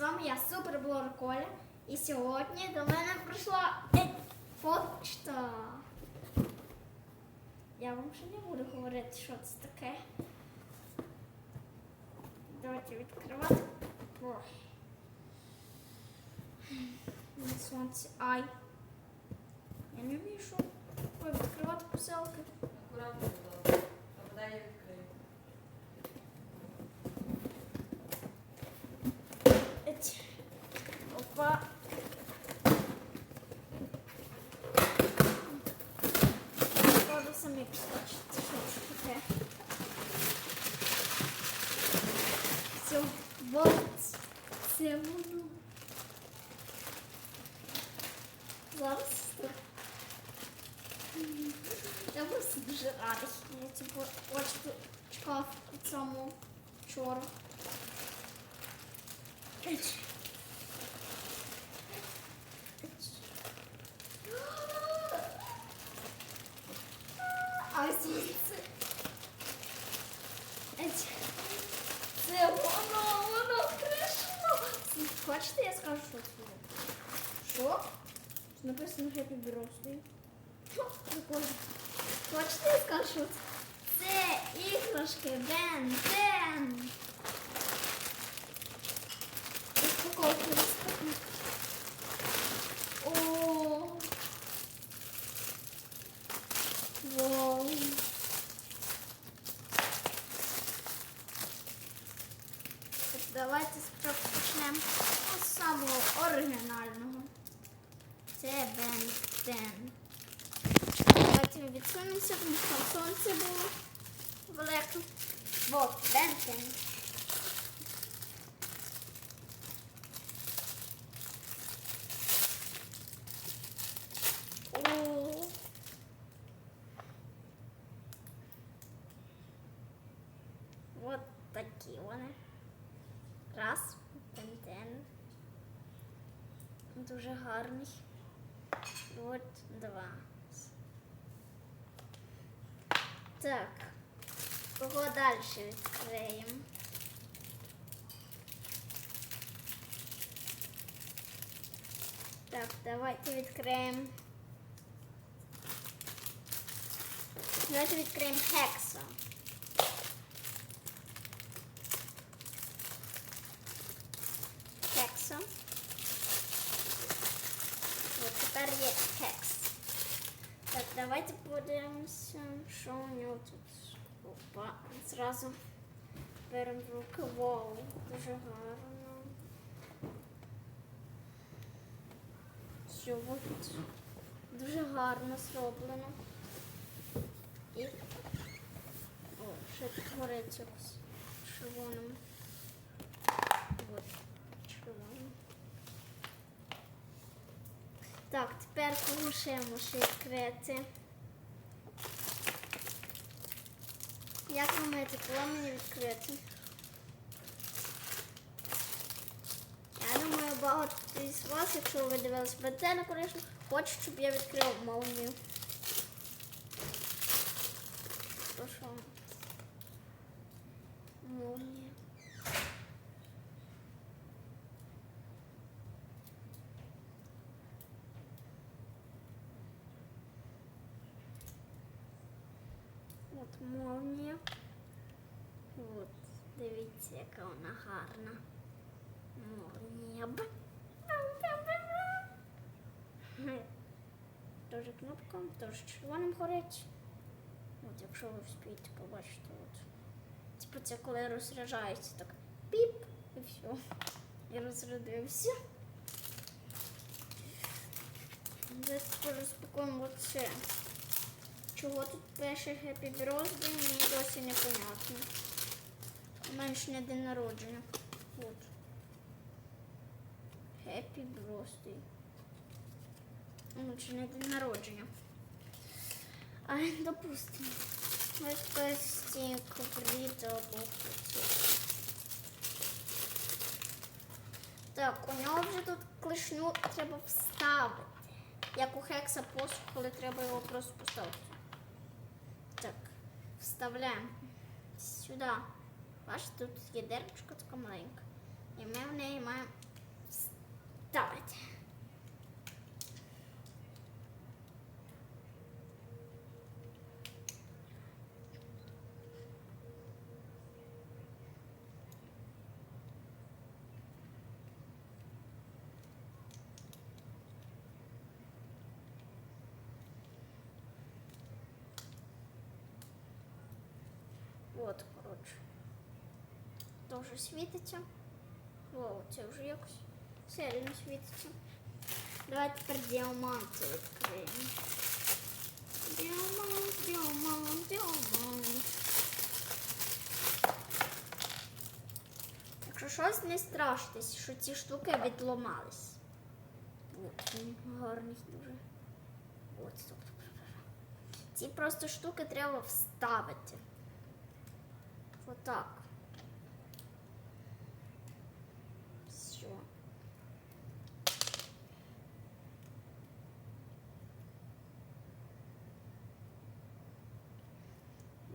вами я Суперблор Коля. І сьогодні до мене прийшла е, почта. Я вам ще не буду говорити, що це таке. Давайте відкривати. Ой. На сонці. Ай. Я не вмію, що Ой, відкривати посилки. Акуратно, будь Опа. Правда, самі побачите, що це таке. Все, вот це воно. Зараз. Я просто дуже радий. Я типу очку чекав у цьому вчора. Еть. А ось це. Еть. Це воно, воно прийшло. Хочете, я скажу, що це? Що? Написано Happy Birthday. Прикольно. Хочете, я скажу, це? Іграшки Бен Бен. Розпаковка, розпаковка. О. Вау. Так, давайте спочатку почнемо з самого оригінального. Бен Тен. Давайте ми відсунемося, тому що там сонце було велике. Вот, Бен Тен. Вот такі вони. Раз, бентен. Дуже гарний. От два. Так. Кого далі відкриємо? Так, давайте відкриємо. Давайте відкриємо Хекса. Хекса. Подивимося, що у нього тут. Опа, зразу беремо в руки. Вау, дуже гарно. Все, от дуже гарно зроблено. І о, ще твориться якось червоним. От, червоним. Так, тепер кого ще можу Як вам це мені відкрити? Я думаю, багато із вас, якщо ви дивились на конечно, хочуть, щоб я відкрив молнію. Прошу. Молнія. От молнія. От, дивіться, яка вона гарна. Молнія. Теж кнопка, теж червоним горить. От, якщо ви вспієте побачити, от. Типу це коли розряджається, так піп і все. І розрядився. Зараз розпакуємо оце. Чого тут пише Happy Birthday, мені досі не понятно. Менше день народження. От. Happy Birthday. Ну, не день народження. А, допустимо. Стінка, бріда або. Так, у нього вже тут клешню треба вставити. Як у хекса посух, коли треба його просто поставити. Вставляем сюда Бачите, тут є деревчко така маленька. І ми в неї маємо вставити. Тоже світиться. О, це вже якось сильно світиться. Давайте тепер діаманти відкриємо. Діамант, діамант, діамант. Якщо щось не страшитесь, що ці штуки відломались. От, гарний дуже. От, стоп. Ці просто штуки треба вставити. Отак. Все.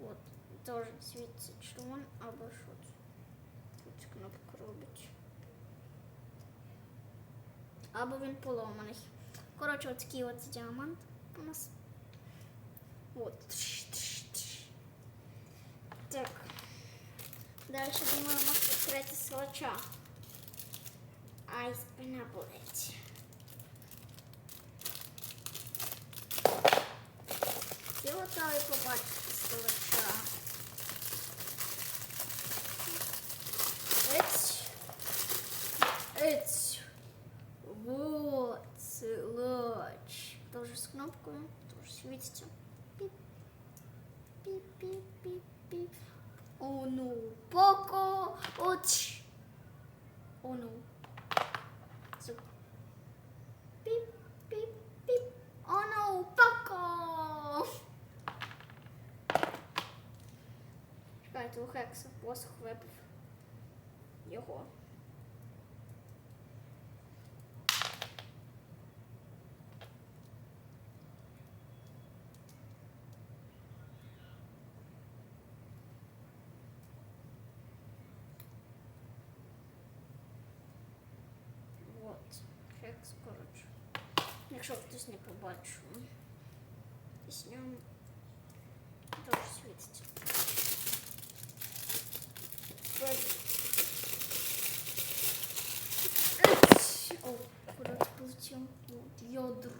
От, теж світиться червон або що. Тут кнопка робить. Або він поломаний. Коротше, от такий от діамант у нас. От. Так. Далі думаю, можна відкрити силача. Ай, спина болить. Я готовий побачити силача. Ець. Ець. Вот, силач. Тоже з кнопкою, тоже світиться. Піп. О, ну, оч. О, ну. Зуб. Піп, піп, піп. О, ну, поко. Чекайте, у Хекса посох випив. Його. От. Хекс, коротше. Якщо хтось не побачив. Пісням дуже світиться. Ось. Ець. О, куди полетів? От, ядро.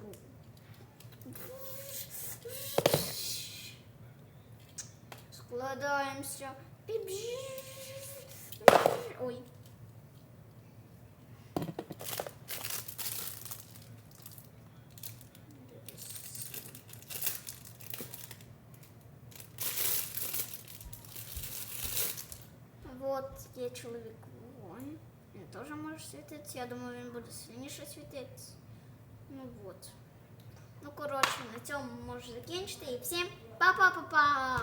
Складаємося. Піп-жі. Ой. є чоловік вогонь. Він теж може світитися. Я думаю, він буде сильніше світитися. Ну вот. Ну, коротше, на цьому можу закінчити. І всім па-па-па-па!